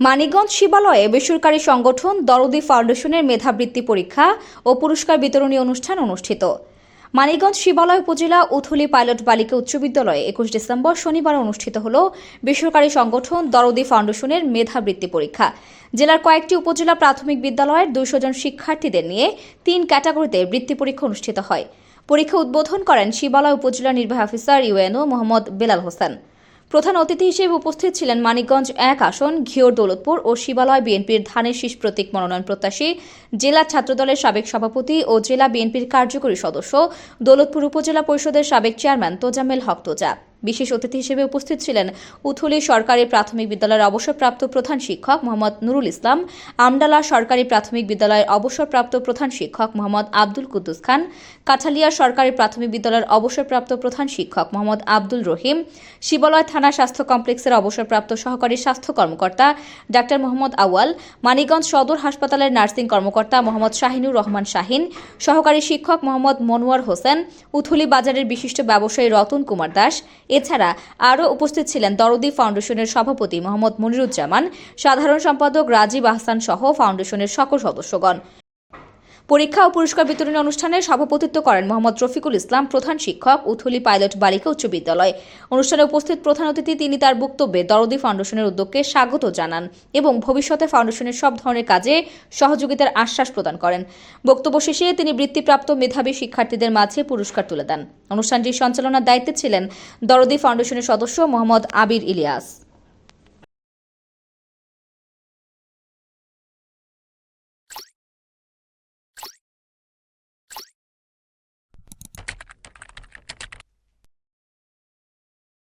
মানিকগঞ্জ শিবালয়ে বেসরকারি সংগঠন দরদি ফাউন্ডেশনের মেধাবৃত্তি পরীক্ষা ও পুরস্কার বিতরণী অনুষ্ঠান অনুষ্ঠিত। মানিকগঞ্জ শিবালয় উপজেলা উথলি পাইলট বালিকা উচ্চ বিদ্যালয়ে একুশ ডিসেম্বর শনিবার অনুষ্ঠিত হল বেসরকারি সংগঠন দরদি ফাউন্ডেশনের মেধাবৃত্তি পরীক্ষা। জেলার কয়েকটি উপজেলা প্রাথমিক বিদ্যালয়ের দুইশো জন শিক্ষার্থীদের নিয়ে তিন ক্যাটাগরিতে বৃত্তি পরীক্ষা অনুষ্ঠিত হয়। পরীক্ষা উদ্বোধন করেন শিবালয় উপজেলা নির্বাহী অফিসার ইউএনও মোহাম্মদ বেলাল হোসেন। প্রধান অতিথি হিসেবে উপস্থিত ছিলেন মানিকগঞ্জ এক আসন, ঘিওর দৌলতপুর ও শিবালয় বিএনপির ধানের শীষ প্রতীক মনোনয়ন প্রত্যাশী, জেলা ছাত্রদলের সাবেক সভাপতি ও জেলা বিএনপির কার্যকরী সদস্য, দৌলতপুর উপজেলা পরিষদের সাবেক চেয়ারম্যান তোজামেল হক তোজা। বিশেষ অতিথি হিসেবে উপস্থিত ছিলেন উথুলি সরকারি প্রাথমিক বিদ্যালয়ের অবসরপ্রাপ্ত প্রধান শিক্ষক মোহাম্মদ নুরুল ইসলাম, আমডালা সরকারি প্রাথমিক বিদ্যালয়ের অবসরপ্রাপ্ত প্রধান শিক্ষক মোহাম্মদ আব্দুল কুদ্দুস খান, কাঠালিয়া সরকারি প্রাথমিক বিদ্যালয়ের অবসরপ্রাপ্ত প্রধান শিক্ষক মোহাম্মদ আব্দুল রহিম, শিবালয় থানা স্বাস্থ্য কমপ্লেক্সের অবসরপ্রাপ্ত সহকারী স্বাস্থ্য কর্মকর্তা ডাক্তার মোহাম্মদ আওয়াল মানিকগঞ্জ সদর হাসপাতালের নার্সিং কর্মকর্তা মোহাম্মদ শাহিনুর রহমান শাহিন, সহকারী শিক্ষক মোহাম্মদ মনোয়ার হোসেন, উথুলি বাজারের বিশিষ্ট ব্যবসায়ী রতন কুমার দাস এছাড়া আরও উপস্থিত ছিলেন দরদি ফাউন্ডেশনের সভাপতি মোহাম্মদ মনিরুজ্জামান, সাধারণ সম্পাদক রাজীব আহসান সহ ফাউন্ডেশনের সকল সদস্যগণ। পরীক্ষা ও পুরস্কার বিতরণী অনুষ্ঠানে সভাপতিত্ব করেন মোহাম্মদ রফিকুল ইসলাম, প্রধান শিক্ষক, উথুলি পাইলট বালিকা উচ্চ বিদ্যালয়। অনুষ্ঠানে উপস্থিত প্রধান অতিথি তিনি তার বক্তব্যে দরদি ফাউন্ডেশনের উদ্যোগকে স্বাগত জানান এবং ভবিষ্যতে ফাউন্ডেশনের সব ধরনের কাজে সহযোগিতার আশ্বাস প্রদান করেন। বক্তব্য শেষে তিনি বৃত্তিপ্রাপ্ত মেধাবী শিক্ষার্থীদের মাঝে পুরস্কার তুলে দেন। অনুষ্ঠানটির সঞ্চালনার দায়িত্বে ছিলেন দরদি ফাউন্ডেশনের সদস্য মোহাম্মদ আবির ইলিয়াস।